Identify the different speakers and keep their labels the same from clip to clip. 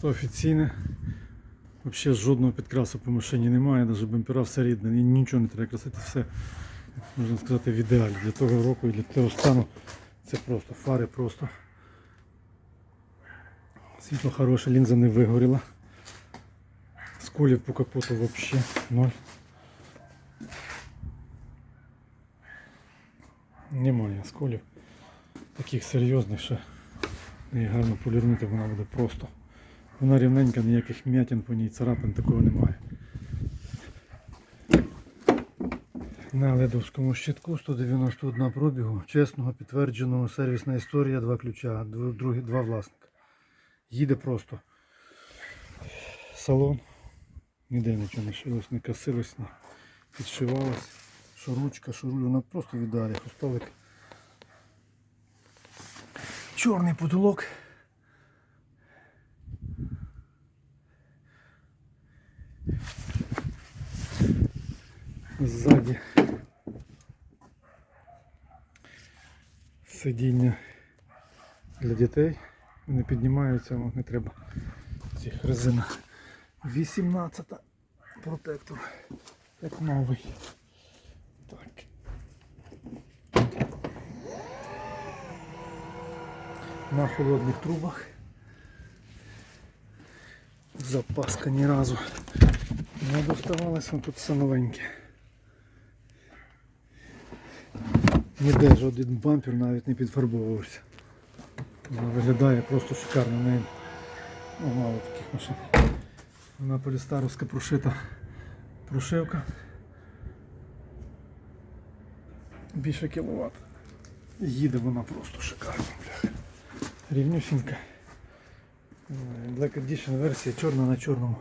Speaker 1: Це офіційне. Взагалі жодного підкрасу по машині немає, навіть бампера все рідне, нічого не треба красити, все, можна сказати, в ідеалі. Для того року і для того стану це просто фари просто. Світло хороше, лінза не вигоріла. Сколів по капоту взагалі ноль. Немає сколів. Таких серйозних ще. І гарно полірнути вона буде просто. Вона рівненька, ніяких м'ятин по ній, царапин такого немає. На ледовському щитку 191 пробігу, чесного, підтвердженого, сервісна історія, два ключа, другі, два власника. Їде просто. Салон. Ніде нічого не шилось, не косилось, не підшивалось. Що ручка, що руль, вона просто в ідеалі. Хостовик. Чорний потолок. Ззаді сидіння для дітей. Вони піднімаються, вам не треба цих резина. 18 протектор. Як новий. Так. На холодних трубах. Запаска ні разу не доставалася, тут все новеньке. Ніде жоден бампер навіть не підфарбовувався. Вона виглядає просто шикарно. В мало таких машин. Вона полістаровська прошита прошивка. Більше кіловат. Їде вона просто шикарно, бляха. Рівнюсінька. Е, Black Edition версія чорна на чорному.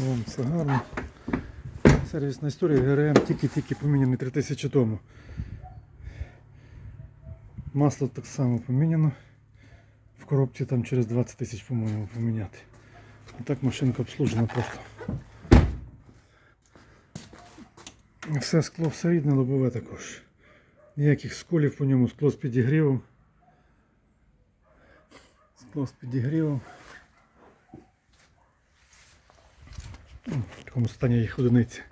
Speaker 1: Вон, все гарно. Сервісна історія ГРМ тільки-тільки поміняний 3000 тому. Масло так само поміняно. В коробці там через 20 тисяч, по-моєму, поміняти. А так машинка обслужена просто. Все скло все рідне, лобове також. Ніяких сколів по ньому, скло з підігрівом. Скло з підігрівом. В такому стані їх одиниці.